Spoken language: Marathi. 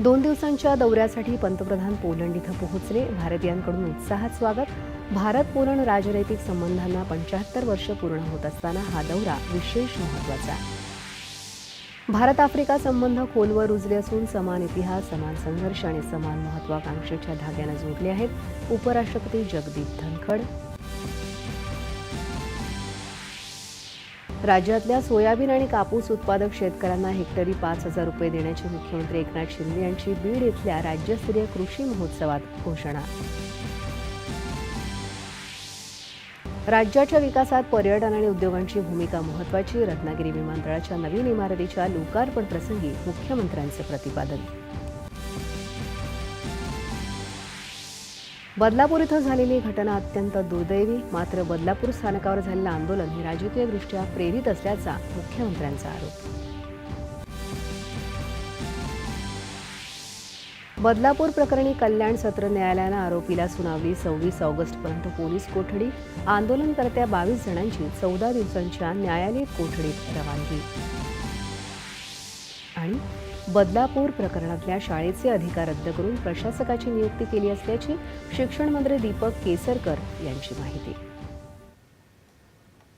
दोन दिवसांच्या दौऱ्यासाठी पंतप्रधान पोलंड इथं पोहोचले. भारतीयांकडून उत्साहात स्वागत. भारत पोलंड राजनैतिक संबंधांना पंच्याहत्तर वर्ष पूर्ण होत असताना हा दौरा विशेष महत्त्वाचा भारत आफ्रिका संबंध खोलवर रुजले असून समान इतिहास समान संघर्ष आणि समान महत्वाकांक्षेच्या धाग्यानं जोडले आहेत. उपराष्ट्रपती जगदीप धनखड राज्यातल्या सोयाबीन आणि कापूस उत्पादक शेतकऱ्यांना हेक्टरी पाच हजार रुपये देण्याची मुख्यमंत्री एकनाथ शिंदे यांची बीड इथल्या राज्यस्तरीय कृषी महोत्सवात घोषणा. राज्याच्या विकासात पर्यटन आणि उद्योगांची भूमिका महत्वाची रत्नागिरी विमानतळाच्या नवीन इमारतीच्या लोकार्पण प्रसंगी मुख्यमंत्र्यांचं प्रतिपादन. बदलापूर इथं झालेली घटना अत्यंत दुर्दैवी. मात्र बदलापूर स्थानकावर झालेलं आंदोलन हे राजकीयदृष्ट्या प्रेरित असल्याचा मुख्यमंत्र्यांचा आरोप. बदलापूर प्रकरणी कल्याण सत्र न्यायालयानं आरोपीला सुनावली सव्वीस ऑगस्टपर्यंत पोलीस कोठडी. आंदोलनकर्त्या बावीस जणांची चौदा दिवसांच्या न्यायालयीन कोठडीत रवानगी. आणि बदलापूर प्रकरणातल्या शाळेचे अधिकार रद्द करून प्रशासकाची नियुक्ती केली असल्याची शिक्षण मंत्री दीपक केसरकर यांची माहिती.